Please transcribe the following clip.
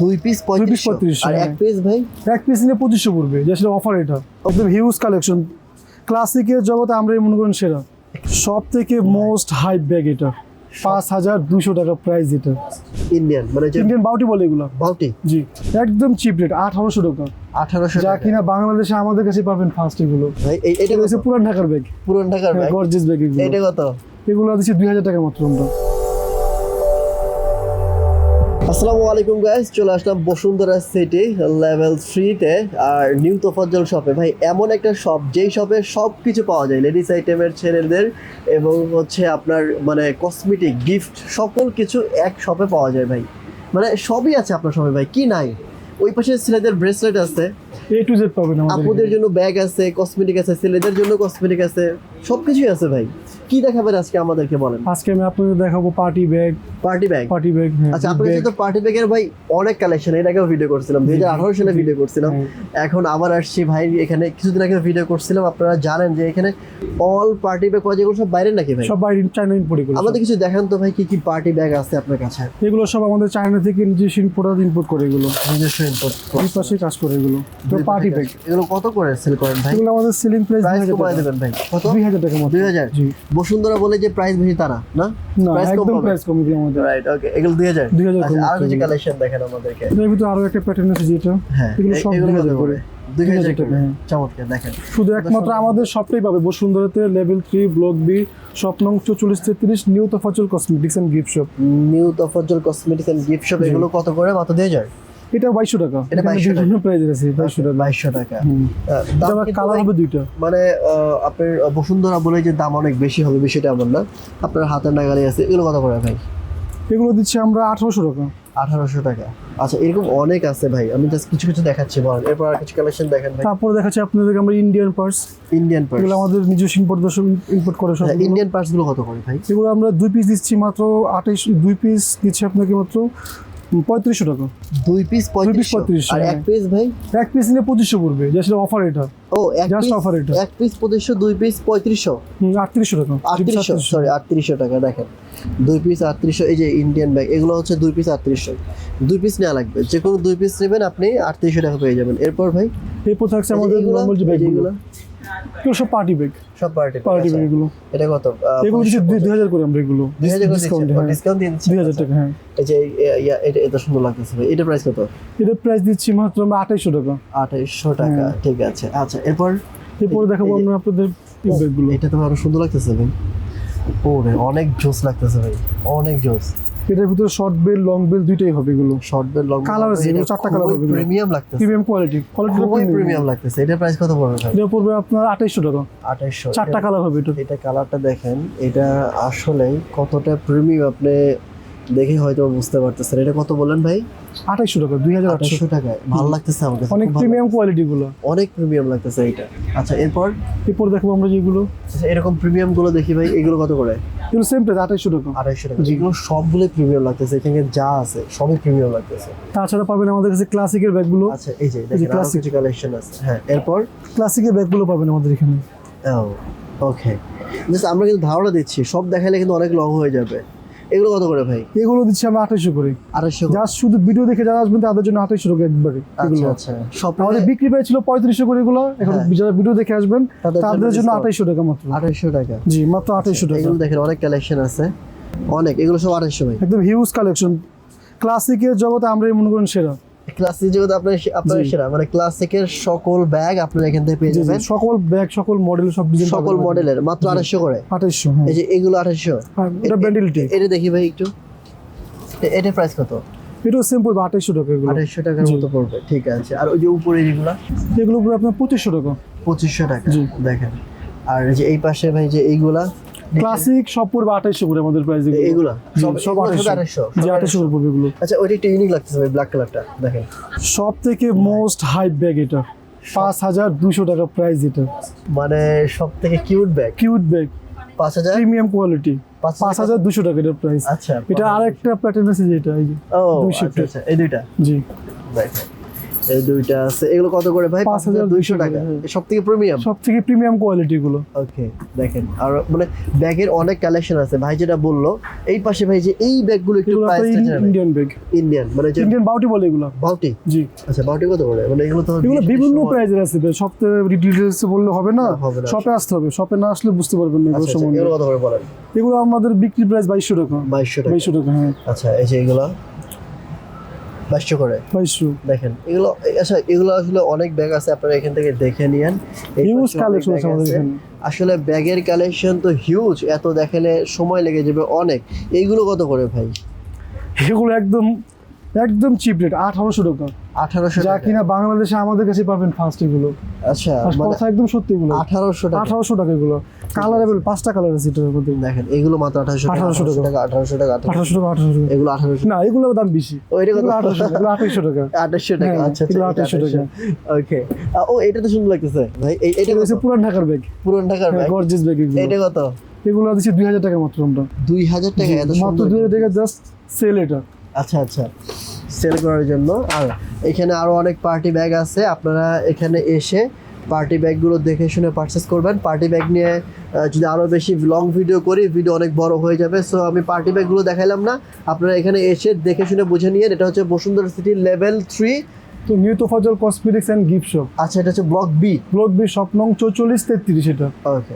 দুই পিস পঁয়ত্রিশ আর এক হ্যাঁ। পিস ভাই? এক পিস নিলে পঁচিশশো পড়বে যে আসলে অফার এটা। একদম হিউজ কালেকশন ক্লাসিকের জগতে আমরা মনে করেন সেরা। সব থেকে মোস্ট হাই ব্যাগ এটা। পাঁচ হাজার দুশো টাকা প্রাইস এটা। ইন্ডিয়ান মানে ইন্ডিয়ান বাউটি বলে এগুলো। বাউটি জি। একদম চিপ রেট আঠারোশো টাকা। আঠারোশো যা কিনা বাংলাদেশে আমাদের কাছে পাবেন ফার্স্ট এগুলো। ভাই এটা হচ্ছে পুরান ঢাকার ব্যাগ পুরান ঢাকার ভাই গর্জেস ব্যাগ এগুলো। এটা কত? এগুলো দিচ্ছি দুই হাজার টাকা মাত্র আমরা। আসসালামু আলাইকুম গাইস চলে আসলাম বসুন্ধরা সিটি লেভেল থ্রিতে আর নিউ তোফাজ্জল শপে ভাই এমন একটা শপ যেই শপে সব কিছু পাওয়া যায়। লেডিস আইটেমের ছেলেদের এবং হচ্ছে আপনার মানে কসমেটিক গিফট সকল কিছু এক শপে পাওয়া যায় ভাই। মানে সবই আছে আপনার শপে ভাই কি নাই? ওই পাশে ছেলেদের ব্রেসলেট আছে। এ টু জেড পাবেন আপুদের জন্য ব্যাগ আছে কসমেটিক আছে ছেলেদের জন্য কসমেটিক আছে সব কিছুই আছে ভাই। কি দেখাবেন আজকে আমাদেরকে বলেন? আজকে আমি আপনাদের দেখাবো party bag party bag party bag আচ্ছা আপনার কাছে তো পার্টি ব্যাগের ভাই অনেক কালেকশন এর আগেও ভিডিও করছিলাম দুই হাজার আঠারো সালে ভিডিও করছিলাম। এখন আবার আসছি ভাই এখানে কিছুদিন আগে ভিডিও করছিলাম আপনারা জানেন যে এখানে অল পার্টি ব্যাগ পাওয়া যায় এগুলো সব বাইরের নাকি ভাই? সব বাইরে চাইনা ইম্পোর্ট এগুলো আমাদের কিছু দেখান তো ভাই কি কি পার্টি ব্যাগ আছে আপনার কাছে? এগুলো সব আমাদের চায়না থেকে নিজস্ব প্রোডাক্ট ইম্পোর্ট করে এগুলো। নিজস্ব ইম্পোর্ট দুই পাশে কাজ করে এগুলো। তো পার্টি ব্যাগ এগুলো কত করে সেল করেন ভাই? এগুলো আমাদের সিলিং প্রাইস প্রাইস কমায় দেবেন ভাই। কত? দুই হাজার টাকা মতো দুই হাজার? জি। বসুন্ধরা বলে যে প্রাইস বেশি তারা না? না কম একদম প্রাইস কমে দিয়ে আমাদের রাইট ওকে এগুলো দুই হাজার। 2000 আচ্ছা, কম আরও কিছু কালেকশন দেখেন আমাদেরকে। এটার ভিতরে আরও একটা প্যাটার্ন আছে যেটা। হ্যাঁ এগুলো সব এগুলো 2000 কত করে। 2000 হ্যাঁ। চমৎকার দেখেন। শুধু একমাত্র আমাদের সবটাই পাবে। বসুন্ধরাতে লেভেল থ্রি ব্লক বি স্বপ্নং চৌচল্লিশ তেত্রিশ new Tofazzal cosmetics and gift shop new Tofazzal cosmetics and gift shop এগুলো কত করে? মাত্র দুই হাজার? এটা বাইশশো টাকা। এটা 2200 বিভিন্ন প্রাইজের আছে বাইশশো টাকা। বাইশশো টাকা। দাম কালার হবে দুইটা। মানে আপনার বসুন্ধরা বলে যে দাম অনেক বেশি হবে বিষয়টা এমন না। আপনার হাতের নাগালে আছে। এগুলো কত করে ভাই? এগুলো দিচ্ছি আমরা আঠারোশো টাকা। আঠারোশো টাকা। আচ্ছা এরকম অনেক আছে ভাই। আমি জাস্ট কিছু কিছু দেখাচ্ছি বলেন। এরপর আর কিছু কালেকশন দেখেন ভাই। তারপরে দেখাচ্ছি আপনাদেরকে আমরা ইন্ডিয়ান পার্স ইন্ডিয়ান পার্স এগুলো আমাদের নিজস্ব ইম্পোর্ট ইম্পোর্ট করে সব ইন্ডিয়ান পার্সগুলো কত করে ভাই? এগুলো আমরা দুই পিস দিচ্ছি মাত্র আঠাইশ দুই পিস দিচ্ছি আপনাকে মাত্র পঁয়ত্রিশশো টাকা। দুই পিস পঁয়ত্রিশ 3500, আর এক হ্যাঁ। পিস ভাই? এক পিস নিলে পঁচিশশো পড়বে আসলে অফার এটা। ও এক পিস offer এটা। এক পিস পঁচিশশো দুই পিস পঁয়ত্রিশশো। আটত্রিশশো টাকা। আটত্রিশশো সরি আটত্রিশশো টাকা দেখেন। দুই পিস আটত্রিশশো এই যে ইন্ডিয়ান ব্যাগ এগুলো হচ্ছে দুই পিস আটত্রিশশো। দুই পিস নেওয়া লাগবে। যে কোনো দুই পিস নেবেন আপনি আটত্রিশশো টাকা পেয়ে যাবেন। এরপর ভাই? এরপর থাকছে আমাদের নর্মাল যে ব্যাগগুলো এগুলো, সব পার্টি ব্যাগ সব পার্টি পার্টি ব্যাগ এগুলো। এটা কত? এগুলো দিচ্ছি দুই হাজার করে আমরা এগুলো। দুই হাজার ডিসকাউন্ট হ্যাঁ। ডিসকাউন্ট দিয়ে দুই হাজার টাকা হ্যাঁ। এই যে এটা এটা সুন্দর লাগতেছে ভাই। এটা প্রাইস কত? এটার প্রাইস দিচ্ছি মাত্র আমরা আঠাইশশো টাকা। আঠাইশশো টাকা ঠিক আছে। আচ্ছা এরপর? এরপরে দেখাবো আমরা আপনাদের ব্যাগগুলো এটা তো আরও সুন্দর লাগতেছে ভাই। ও রে অনেক জোস লাগতেছে ভাই। অনেক জোস। এটার ভিতরে শর্ট বেল লং বেল দুইটাই হবে এগুলো। শর্ট বেল লং Colour আছে, এগুলো চারটা colour হবে প্রিমিয়াম লাগতেছে। প্রিমিয়াম কোয়ালিটি কোয়ালিটি খুবই প্রিমিয়াম লাগতেছে। এটা প্রাইস কত পড়বে ভাই? এটা পড়বে আপনার আঠাইশশো টাকা। আঠাইশশো। চারটা কালার হবে এটা। এটা কালারটা দেখেন এটা আসলে কতটা প্রিমিয়াম আপনি দেখে হয়তো বুঝতে পারতেছেন। এটা কত বলেন ভাই? আঠাইশশো টাকা দুই হাজার আটশো। আঠাইশশো টাকায়। ভালো লাগতেছে কাছে অনেক প্রিমিয়াম কোয়ালিটি গুলো। অনেক প্রিমিয়াম লাগতেছে এটা আচ্ছা এরপর? এরপর দেখব আমরা যেগুলো। আচ্ছা, এরকম প্রিমিয়ামগুলো দেখি ভাই এগুলো কত করে? এগুলো সেম প্রাইস আঠাইশো টাকা। আড়াইশো টাকা। যেগুলো সবগুলো প্রিমিয়াম লাগতেছে এখানে যা আছে সবই প্রিমিয়াম লাগতেছে। তাছাড়া পাবেন আমাদের কাছে ক্লাসিকের ব্যাগগুলো। আচ্ছা এই যে দেখেন আরও classic। কালেকশন আছে। হ্যাঁ এরপর? ক্লাসিকের ব্যাগগুলো পাবেন আমাদের এখানে। ওকে আমরা কিন্তু ধারণা দিচ্ছি সব দেখালে কিন্তু অনেক লং হয়ে যাবে। এগুলো কত করে ভাই? এগুলো দিচ্ছি আমরা আঠাইশো করে। আড়াইশো জাস্ট শুধু ভিডিও দেখে যারা আসবেন তাদের জন্য আঠাইশো টাকা একবারে আচ্ছা এগুলো। আচ্ছা। সব আমাদের বিক্রি প্রায় ছিল পঁয়ত্রিশশো করে এগুলো। এখন হ্যাঁ। যারা ভিডিও দেখে আসবেন তাদের জন্য আঠাশশো আঠাইশো টাকা মাত্র। আঠাশশো টাকা। জি মাত্র আঠাইশো টাকা। এগুলো দেখেন অনেক কালেকশন আছে। অনেক এগুলো সব আঠাশশো ভাই। একদম হিউজ কালেকশন ক্লাসিকের জগতে আমরাই মনে করেন সেরা। ক্লাসিক জগৎ আপনার আপনার সেরা মানে ক্লাসিকের সকল ব্যাগ আপনারা এখান থেকে পেয়ে যাবেন। সকল ব্যাগ সকল মডেল সব ডিজাইন সকল মডেলের মাত্র করে। হ্যাঁ। এই যে এগুলো আর এটা ব্যান্ডেলিটি এটা দেখি ভাই একটু। এ- এটার প্রাইস কত? এটাও সিম্পল আঠাইশো টাকা এগুলো। আড়াইশো টাকার মতো পড়বে ঠিক আছে। আর ওই যে উপরে যেগুলো? এগুলো পুরো আপনার পঁচিশশো টাকা। পঁচিশশো টাকা দেখেন। আর এই যে এই পাশে ভাই যে এইগুলা ক্লাসিক সব পড়বে আঠাইশো করে আমাদের প্রাইস এইগুলা? জি, সব এগুলো আঠাইশো জি আঠাইশো করে পড়বে এগুলো। আচ্ছা ওইটা একটু ইউনিক লাগতেছে ভাই ব্ল্যাক কালারটা দেখেন। সব থেকে মোস্ট হাই ব্যাগ এটা। পাঁচ হাজার দুশো টাকা প্রাইস এটা। মানে সব থেকে কিউট ব্যাগ কিউট ব্যাগ পাঁচ হাজার? প্রিমিয়াম কোয়ালিটি পাঁচ হাজার দুশো টাকা এটা প্রাইস আচ্ছা এটা আরেকটা প্যাটার্ন আছে যেটা এই যে ও আচ্ছা আচ্ছা এই দুইটা? জি। দেখেন এই দুইটা আছে। এগুলো কত করে ভাই? পাঁচ হাজার দুইশো 5,200 টাকা। হ্যাঁ। সব প্রিমিয়াম সব থেকে প্রিমিয়াম কোয়ালিটি গুলো। ওকে দেখেন। আর মানে ব্যাগের অনেক কালেকশন আছে। ভাই যেটা বলল এই পাশে ভাই যে এই ব্যাগগুলো একটু প্রাইস ইন্ডিয়ান ব্যাগ ইন্ডিয়ান মানে যে ইন্ডিয়ান বাউটি বলে এগুলো। বাউটি জি। আচ্ছা বাউটি কত করে? মানে এগুলো তো এগুলো বিভিন্ন প্রাইজের আছে সপ্তাহে ডিটেলস বললে হবে না। শপে আসতে হবে। শপে না আসলে বুঝতে পারবেন না এগুলো আচ্ছা, আচ্ছা, সম্বন্ধে। এগুলো কত করে বলেন? এগুলো আমাদের বিক্রি প্রাইস বাইশশো টাকা। বাইশশো টাকা। বাইশশো টাকা হ্যাঁ। আচ্ছা এই যে এগুলো। বাইশশো করে। বাইশশো। দেখেন এগুলো আচ্ছা এগুলো আসলে অনেক ব্যাগ আছে আপনারা এখান থেকে দেখে নিয়েন। হিউজ কালেকশন আছে আমাদের এখানে। আসলে ব্যাগের কালেকশন তো হিউজ এত দেখালে সময় লেগে যাবে অনেক। এইগুলো কত করে ভাই? এগুলো একদম একদম চিপ রেট আঠারোশো টাকা। আঠারোশো যা কিনা বাংলাদেশে আমাদের কাছে পাবেন ফার্স্ট এগুলো। আচ্ছা মানে কথা একদম সত্যি এগুলো। আঠারোশো টাকা। আঠারোশো টাকা এগুলো। কালার অ্যাভেল পাঁচটা কালার আছে এটার মধ্যে। দেখেন এগুলো মাত্র আঠারোশো টাকা 1800 আঠারোশো টাকা। আঠারোশো টাকা আঠারোশো আঠারোশো টাকা। আঠারোশো টাকা। এগুলো আঠারোশো না এগুলো দাম বেশি। ও এটা কত আঠারোশো টাকা আঠারোশো টাকা। আঠাশশো টাকা হ্যাঁ, আচ্ছা এগুলো 2800 টাকা। ওকে ও এটা তো সুন্দর লাগতেছে। ভাই এটা হচ্ছে? পুরান ঢাকার ব্যাগ পুরান ঢাকার ব্যাগ গর্জেস ব্যাগ এগুলো। এটা কত? এগুলো দিচ্ছি দুই হাজার টাকা মাত্র আমরা। দুই হাজার টাকা এত মাত্র দুই হাজার টাকা জাস্ট সেল এটা। আচ্ছা আচ্ছা। সেল করার জন্য। আর এখানে আরও অনেক পার্টি ব্যাগ আছে। আপনারা এখানে এসে পার্টি ব্যাগগুলো দেখে শুনে পারচেস করবেন। পার্টি ব্যাগ নিয়ে যদি আরও বেশি লং ভিডিও করি ভিডিও অনেক বড় হয়ে যাবে। সো আমি পার্টি ব্যাগগুলো দেখাইলাম না। আপনারা এখানে এসে দেখে শুনে বুঝে নিয়ে এটা হচ্ছে বসুন্ধরা সিটি লেভেল থ্রি তো new Tofazzal cosmetics and gift shop আচ্ছা এটা হচ্ছে block B block B shop নং চৌচল্লিশ তেত্রিশ এটা। ওকে